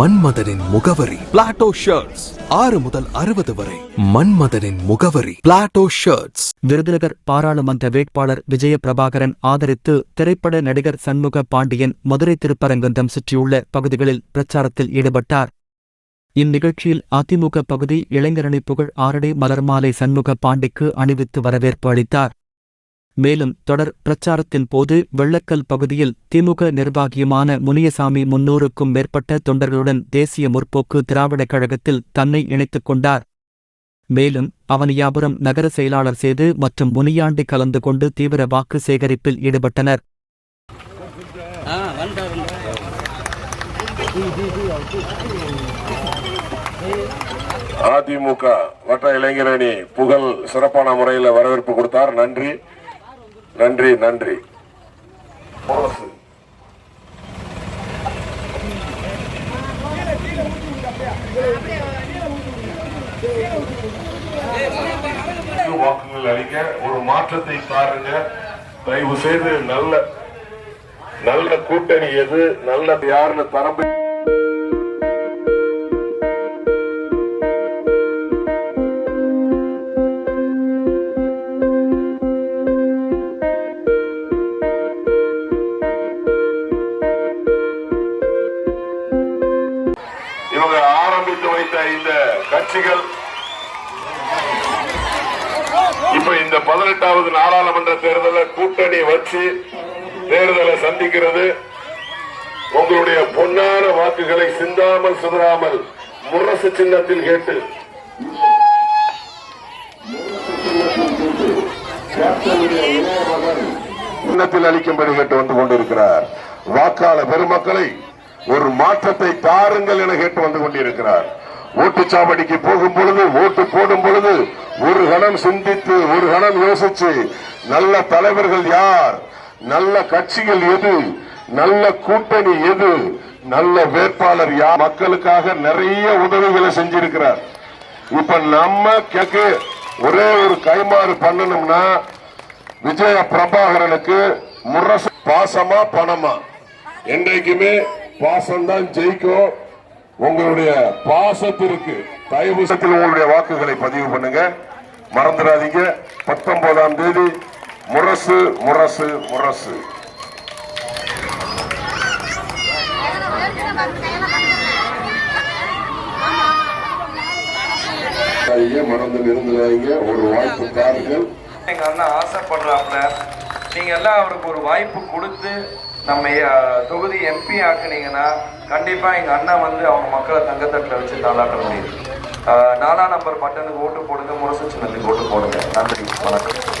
மன்மதனின் முகவரி. Plato shirts ஆறு முதல் அறுபது வரை. மன்மதனின் முகவரி. பிளாட்டோ ஷர்ட்ஸ் விருதுநகர் பாராளுமன்ற வேட்பாளர் விஜய பிரபாகரன் ஆதரித்து திரைப்பட நடிகர் சண்முக பாண்டியன் மதுரை திருப்பரங்கந்தம் சுற்றியுள்ள பகுதிகளில் பிரச்சாரத்தில் ஈடுபட்டார். இந்நிகழ்ச்சியில் அதிமுக பகுதி இளைஞரணி புகழ் ஆரடை மலர்மாலை சண்முக பாண்டிக்கு அணிவித்து வரவேற்பு அளித்தார். மேலும் தொடர் பிரச்சாரத்தின் போது வெள்ளக்கல் பகுதியில் திமுக நிர்வாகியுமான முனியசாமி முன்னூறுக்கும் மேற்பட்ட தொண்டர்களுடன் தேசிய முற்போக்கு திராவிடக் கழகத்தில் தன்னை இணைத்துக் கொண்டார். மேலும் அவனியாபுரம் நகர செயலாளர் சேது மற்றும் முனியாண்டி கலந்து கொண்டு தீவிர வாக்கு சேகரிப்பில் ஈடுபட்டனர். அதிமுக வட்ட இளைஞரணி புகழ் சிறப்பான முறையில் வரவேற்பு கொடுத்தார். நன்றி. நன்றி நன்றி. வாக்குகள் அளிக்க ஒரு மாற்றத்தை பாருங்க. தயவு செய்து நல்ல நல்ல கூட்டணி எது நல்ல யாருன்னு தரம்பு வைத்த இந்த கட்சிகள் இப்ப இந்த பதினெட்டாவது நாடாளுமன்ற தேர்தலை கூட்டணி வச்சு தேர்தலை சந்திக்கிறது. உங்களுடைய பொன்னான வாக்குகளை சிந்தாமல் சிதறாமல் முரசு சின்னத்தில் கேட்டு. சின்னத்தில் அளிக்கும்படி கேட்டு வந்து கொண்டிருக்கிறார். வாக்காளர் பெருமக்களை ஒரு மாற்றத்தை தாருங்கள் என கேட்டு வந்து கொண்டிருக்கிறார். ஓட்டுச்சாவடிக்கு போகும் பொழுது ஓட்டு போடும் பொழுது ஒரு கணம் சிந்தித்து ஒரு கணம் யோசிச்சு நல்ல தலைவர்கள் யார்? நல்ல கட்சிகள் எது? நல்ல கூட்டணி எது? நல்ல வேட்பாளர் யார்? மக்களுக்காக நிறைய உதவிகளை செஞ்சிருக்கிறார். இப்ப நம்ம கேக்க ஒரே ஒரு கைமாறு பண்ணணும்னா விஜய பிரபாகரனுக்கு முரசு பாசமா பணமா? என்றைக்குமே பாசம்தான் ஜெயிக்கும். உங்களுடைய பாசத்திற்கு தயவு உங்களுடைய வாக்குகளை பதிவு பண்ணுங்க. மறந்துடாதீங்க. பத்தொன்பதாம் தேதி முரசு முரசு முரசு. மறந்து இருந்துடாதீங்க ஒரு வாய்ப்பு தாருங்கள். எங்க அண்ணன் ஆசைப்படுறாப்புல. நீங்க எல்லாம் அவருக்கு ஒரு வாய்ப்பு கொடுத்து நம்ம தொகுதி எம்பி ஆக்குனீங்கன்னா கண்டிப்பாக எங்கள் அண்ணன் வந்து அவங்க மக்களை தங்கத்தட்டில் வச்சு தாளாட்ட முடியும் நாலா நம்பர் பட்டனுக்கு ஓட்டு போடுங்க முரசு சின்னத்துக்கு ஓட்டு போடுங்க நன்றி வணக்கம்